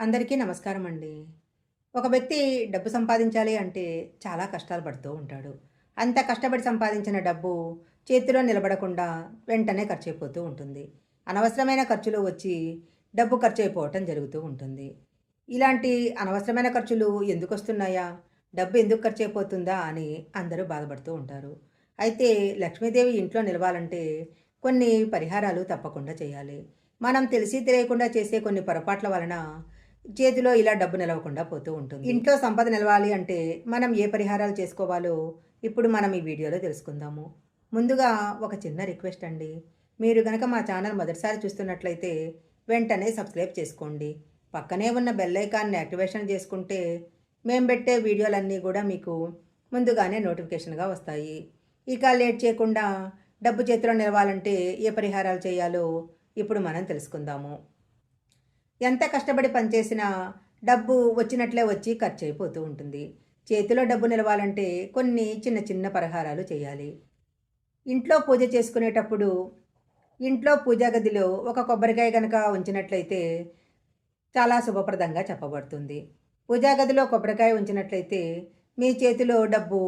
అందరికీ నమస్కారం అండి. ఒక వ్యక్తి డబ్బు సంపాదించాలి అంటే చాలా కష్టాలు పడుతూ ఉంటాడు. అంత కష్టపడి సంపాదించిన డబ్బు చేతిలో నిలబడకుండా వెంటనే ఖర్చు అయిపోతూ ఉంటుంది. అనవసరమైన ఖర్చులు వచ్చి డబ్బు ఖర్చు అయిపోవటం జరుగుతూ ఉంటుంది. ఇలాంటి అనవసరమైన ఖర్చులు ఎందుకు వస్తున్నాయా? డబ్బు ఎందుకు ఖర్చు అయిపోతుందా అని అందరూ బాధపడుతూ ఉంటారు. అయితే లక్ష్మీదేవి ఇంట్లో నిలవాలంటే కొన్ని పరిహారాలు తప్పకుండా చేయాలి. మనం తెలిసి తెలియకుండా చేసే కొన్ని పొరపాట్ల వలన చేతిలో ఇలా డబ్బు నిలవకుండా పోతూ ఉంటుంది. ఇంట్లో సంపద నిలవాలి అంటే మనం ఏ పరిహారాలు చేసుకోవాలో ఇప్పుడు మనం ఈ వీడియోలో తెలుసుకుందాము. ముందుగా ఒక చిన్న రిక్వెస్ట్ అండి. మీరు కనుక మా ఛానల్ మొదటిసారి చూస్తున్నట్లయితే వెంటనే సబ్స్క్రైబ్ చేసుకోండి. పక్కనే ఉన్న బెల్ ఐకాన్ని యాక్టివేషన్ చేసుకుంటే మేము పెట్టే వీడియోలన్నీ కూడా మీకు ముందుగానే నోటిఫికేషన్గా వస్తాయి. ఇక లేట్ చేయకుండా డబ్బు చేతిలో నిలవాలంటే ఏ పరిహారాలు చేయాలో ఇప్పుడు మనం తెలుసుకుందాము. ఎంత కష్టపడి పనిచేసినా డబ్బు వచ్చినట్లే వచ్చి ఖర్చు అయిపోతూ ఉంటుంది. చేతిలో డబ్బు నిలవాలంటే కొన్ని చిన్న చిన్న పరిహారాలు చేయాలి. ఇంట్లో పూజ చేసుకునేటప్పుడు ఇంట్లో పూజా గదిలో ఒక కొబ్బరికాయ కనుక ఉంచినట్లయితే చాలా శుభప్రదంగా చెప్పబడుతుంది. పూజా గదిలో కొబ్బరికాయ ఉంచినట్లయితే మీ చేతిలో డబ్బు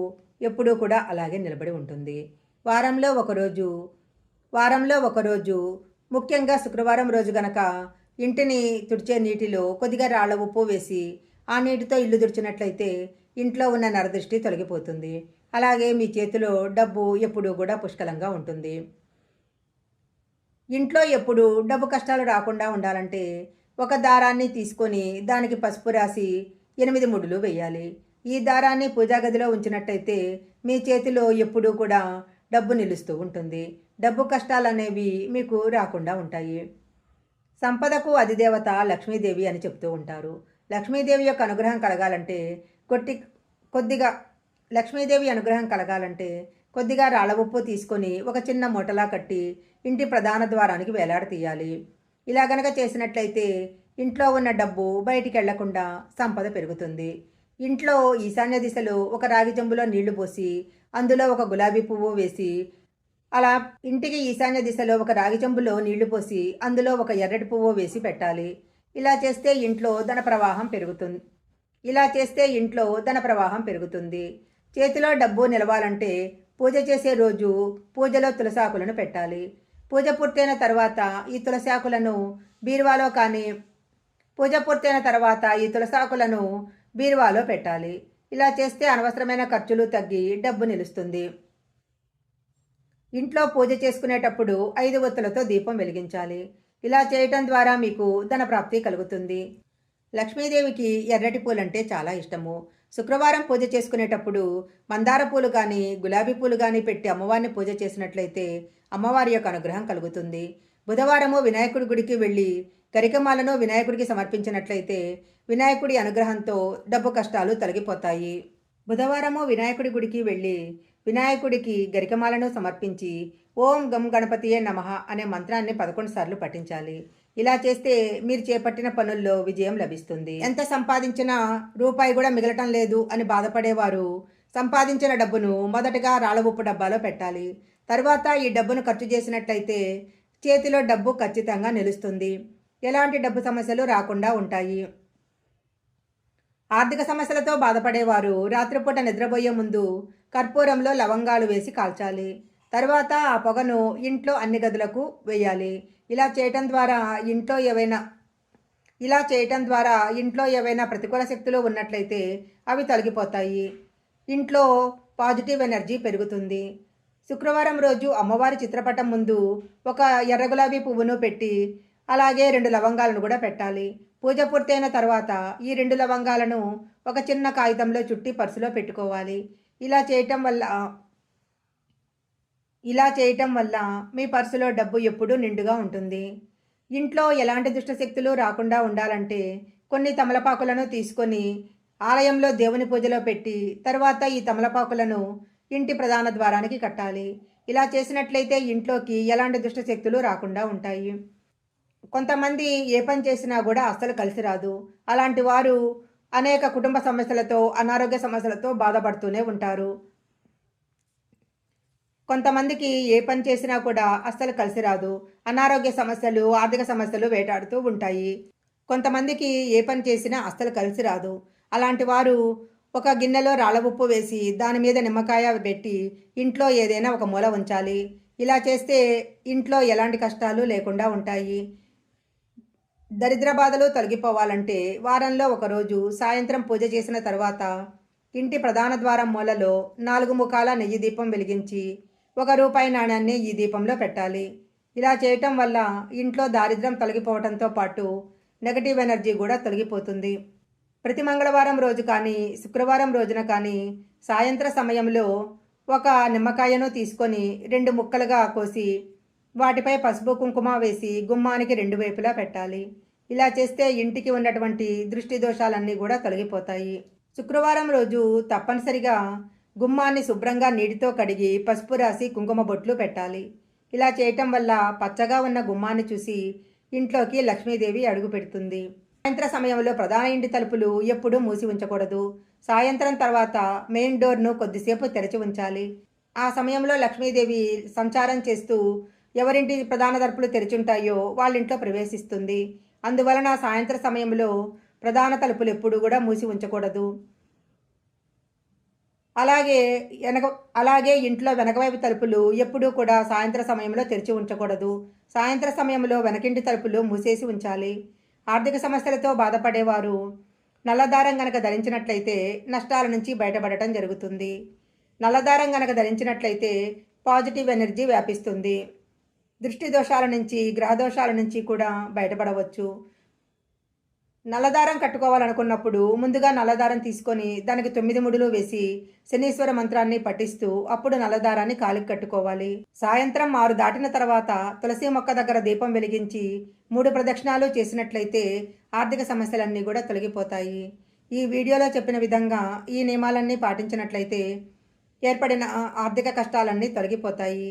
ఎప్పుడూ కూడా అలాగే నిలబడి ఉంటుంది. వారంలో ఒకరోజు వారంలో ఒకరోజు ముఖ్యంగా శుక్రవారం రోజు గనక ఇంటిని తుడిచే నీటిలో కొద్దిగా రాళ్ళ ఉప్పు వేసి ఆ నీటితో ఇల్లు తుడిచినట్లయితే ఇంట్లో ఉన్న నరదృష్టి తొలగిపోతుంది. అలాగే మీ చేతిలో డబ్బు ఎప్పుడూ కూడా పుష్కలంగా ఉంటుంది. ఇంట్లో ఎప్పుడు డబ్బు కష్టాలు రాకుండా ఉండాలంటే ఒక దారాన్ని తీసుకొని దానికి పసుపు రాసి ఎనిమిది ముడులు వేయాలి. ఈ దారాన్ని పూజా గదిలో ఉంచినట్టయితే మీ చేతిలో ఎప్పుడూ కూడా డబ్బు నిలుస్తూ ఉంటుంది. డబ్బు కష్టాలు అనేవి మీకు రాకుండా ఉంటాయి. సంపదకు అధిదేవత లక్ష్మీదేవి అని చెప్తూ ఉంటారు. లక్ష్మీదేవి యొక్క అనుగ్రహం కలగాలంటే కొట్టి కొద్దిగా లక్ష్మీదేవి అనుగ్రహం కలగాలంటే కొద్దిగా రాళ్ళ ఉప్పు తీసుకొని ఒక చిన్న మూటలా కట్టి ఇంటి ప్రధాన ద్వారానికి వేలాడ తీయాలి. ఇలా గనక చేసినట్లయితే ఇంట్లో ఉన్న డబ్బు బయటికి వెళ్ళకుండా సంపద పెరుగుతుంది. ఇంట్లో ఈశాన్య దిశలో ఒక రాగి చెంబులో నీళ్ళు పోసి అందులో ఒక గులాబీ పువ్వు వేసి అలా ఇంటికి ఈశాన్య దిశలో ఒక రాగి చెంబులో నీళ్ళు పోసి అందులో ఒక ఎర్రటి పువ్వు వేసి పెట్టాలి. ఇలా చేస్తే ఇంట్లో ధన ప్రవాహం పెరుగుతుంది. ఇలా చేస్తే ఇంట్లో ధన ప్రవాహం పెరుగుతుంది. చేతిలో డబ్బు నిలవాలంటే పూజ చేసే రోజు పూజలో తులసాకులను పెట్టాలి. పూజ పూర్తయిన తర్వాత ఈ తులసాకులను బీరువాలో కానీ పూజ పూర్తయిన తర్వాత ఈ తులసాకులను బీరువాలో పెట్టాలి. ఇలా చేస్తే అనవసరమైన ఖర్చులు తగ్గి డబ్బు నిలుస్తుంది. ఇంట్లో పూజ చేసుకునేటప్పుడు ఐదు ఒత్తులతో దీపం వెలిగించాలి. ఇలా చేయటం ద్వారా మీకు ధన ప్రాప్తి కలుగుతుంది. లక్ష్మీదేవికి ఎర్రటి పూలంటే చాలా ఇష్టము. శుక్రవారం పూజ చేసుకునేటప్పుడు మందార పూలు కానీ గులాబీ పూలు కానీ పెట్టి అమ్మవారిని పూజ చేసినట్లయితే అమ్మవారి యొక్క అనుగ్రహం కలుగుతుంది. బుధవారము వినాయకుడి గుడికి వెళ్ళి గరికమాలను వినాయకుడికి సమర్పించినట్లయితే వినాయకుడి అనుగ్రహంతో డబ్బు కష్టాలు తొలగిపోతాయి. బుధవారము వినాయకుడి గుడికి వెళ్ళి వినాయకుడికి గరికమాలను సమర్పించి ఓం గం గణపతియే నమ అనే మంత్రాన్ని పదకొండు సార్లు పఠించాలి. ఇలా చేస్తే మీరు చేపట్టిన పనుల్లో విజయం లభిస్తుంది. ఎంత సంపాదించినా రూపాయి కూడా మిగలటం లేదు అని బాధపడేవారు సంపాదించిన డబ్బును మొదటగా రాళ్ళ ఉప్పు డబ్బాలో పెట్టాలి. తర్వాత ఈ డబ్బును ఖర్చు చేసినట్లయితే చేతిలో డబ్బు ఖచ్చితంగా నిలుస్తుంది. ఎలాంటి డబ్బు సమస్యలు రాకుండా ఉంటాయి. ఆర్థిక సమస్యలతో బాధపడేవారు రాత్రిపూట నిద్రపోయే ముందు కర్పూరంలో లవంగాలు వేసి కాల్చాలి. తర్వాత ఆ పొగను ఇంట్లో అన్ని గదులకు వేయాలి. ఇలా చేయటం ద్వారా ఇంట్లో ఏవైనా ఇలా చేయటం ద్వారా ఇంట్లో ఏవైనా ప్రతికూల శక్తులు ఉన్నట్లయితే అవి తొలగిపోతాయి. ఇంట్లో పాజిటివ్ ఎనర్జీ పెరుగుతుంది. శుక్రవారం రోజు అమ్మవారి చిత్రపటం ముందు ఒక ఎర్ర గులాబీ పువ్వును పెట్టి అలాగే రెండు లవంగాలను కూడా పెట్టాలి. పూజ పూర్తయిన తర్వాత ఈ రెండు లవంగాలను ఒక చిన్న కాగితంలో చుట్టి పర్సులో పెట్టుకోవాలి. ఇలా చేయటం వల్ల ఇలా చేయటం వల్ల మీ పర్సులో డబ్బు ఎప్పుడూ నిండుగా ఉంటుంది. ఇంట్లో ఎలాంటి దుష్టశక్తులు రాకుండా ఉండాలంటే కొన్ని తమలపాకులను తీసుకొని ఆలయంలో దేవుని పూజలో పెట్టి తర్వాత ఈ తమలపాకులను ఇంటి ప్రధాన ద్వారానికి కట్టాలి. ఇలా చేసినట్లయితే ఇంట్లోకి ఎలాంటి దుష్టశక్తులు రాకుండా ఉంటాయి. కొంతమంది ఏ పని చేసినా కూడా అస్సలు కలిసి రాదు. అలాంటి వారు అనేక కుటుంబ సమస్యలతో అనారోగ్య సమస్యలతో బాధపడుతూనే ఉంటారు. కొంతమందికి ఏ పని చేసినా కూడా అస్సలు కలిసి రాదు. అనారోగ్య సమస్యలు ఆర్థిక సమస్యలు వేటాడుతూ ఉంటాయి. కొంతమందికి ఏ పని చేసినా అస్సలు కలిసి రాదు. అలాంటి వారు ఒక గిన్నెలో రాళ్ళ ఉప్పు వేసి దాని మీద నిమ్మకాయ పెట్టి ఇంట్లో ఏదైనా ఒక మూల ఉంచాలి. ఇలా చేస్తే ఇంట్లో ఎలాంటి కష్టాలు లేకుండా ఉంటాయి. దరిద్ర బాధలు తొలగిపోవాలంటే వారంలో ఒకరోజు సాయంత్రం పూజ చేసిన తర్వాత ఇంటి ప్రధాన ద్వారం మూలలో నాలుగు ముఖాల నెయ్యి దీపం వెలిగించి ఒక రూపాయి నాణ్యాన్ని ఈ దీపంలో పెట్టాలి. ఇలా చేయటం వల్ల ఇంట్లో దారిద్ర్యం తొలగిపోవడంతో పాటు నెగటివ్ ఎనర్జీ కూడా తొలగిపోతుంది. ప్రతి మంగళవారం రోజు కానీ శుక్రవారం రోజున కానీ సాయంత్ర సమయంలో ఒక నిమ్మకాయను తీసుకొని రెండు ముక్కలుగా కోసి వాటిపై పసుపు కుంకుమ వేసి గుమ్మానికి రెండు వైపులా పెట్టాలి. ఇలా చేస్తే ఇంటికి ఉన్నటువంటి దృష్టి దోషాలన్నీ కూడా తొలగిపోతాయి. శుక్రవారం రోజు తప్పనిసరిగా గుమ్మాన్ని శుభ్రంగా నీటితో కడిగి పసుపు రాసి కుంకుమ బొట్లు పెట్టాలి. ఇలా చేయటం వల్ల పచ్చగా ఉన్న గుమ్మాన్ని చూసి ఇంట్లోకి లక్ష్మీదేవి అడుగు పెడుతుంది. సాయంత్ర సమయంలో ప్రధాన ఇంటి తలుపులు ఎప్పుడూ మూసి ఉంచకూడదు. సాయంత్రం తర్వాత మెయిన్ డోర్ను కొద్దిసేపు తెరచి ఉంచాలి. ఆ సమయంలో లక్ష్మీదేవి సంచారం చేస్తూ ఎవరింటి ప్రధాన తలుపులు తెరిచుంటాయో వాళ్ళ ఇంట్లో ప్రవేశిస్తుంది. అందువలన సాయంత్ర సమయంలో ప్రధాన తలుపులు ఎప్పుడూ కూడా మూసి ఉంచకూడదు. అలాగే వెనక అలాగే ఇంట్లో వెనకవైపు తలుపులు ఎప్పుడూ కూడా సాయంత్ర సమయంలో తెరిచి ఉంచకూడదు. సాయంత్ర సమయంలో వెనకింటి తలుపులు మూసేసి ఉంచాలి. ఆర్థిక సమస్యలతో బాధపడేవారు నల్లదారం గనక ధరించినట్లయితే నష్టాల నుంచి బయటపడటం జరుగుతుంది. నల్లదారం గనక ధరించినట్లయితే పాజిటివ్ ఎనర్జీ వ్యాపిస్తుంది. దృష్టి దోషాల నుంచి గ్రహ దోషాల నుంచి కూడా బయటపడవచ్చు. నల్లదారం కట్టుకోవాలనుకున్నప్పుడు ముందుగా నల్లదారం తీసుకొని దానికి తొమ్మిది ముడులు వేసి శనీశ్వర మంత్రాన్ని పఠిస్తూ అప్పుడు నల్లదారాన్ని కాలికి కట్టుకోవాలి. సాయంత్రం ఆరు దాటిన తర్వాత తులసి మొక్క దగ్గర దీపం వెలిగించి మూడు ప్రదక్షిణాలు చేసినట్లయితే ఆర్థిక సమస్యలన్నీ కూడా తొలగిపోతాయి. ఈ వీడియోలో చెప్పిన విధంగా ఈ నియమాలన్నీ పాటించినట్లయితే ఏర్పడిన ఆర్థిక కష్టాలన్నీ తొలగిపోతాయి.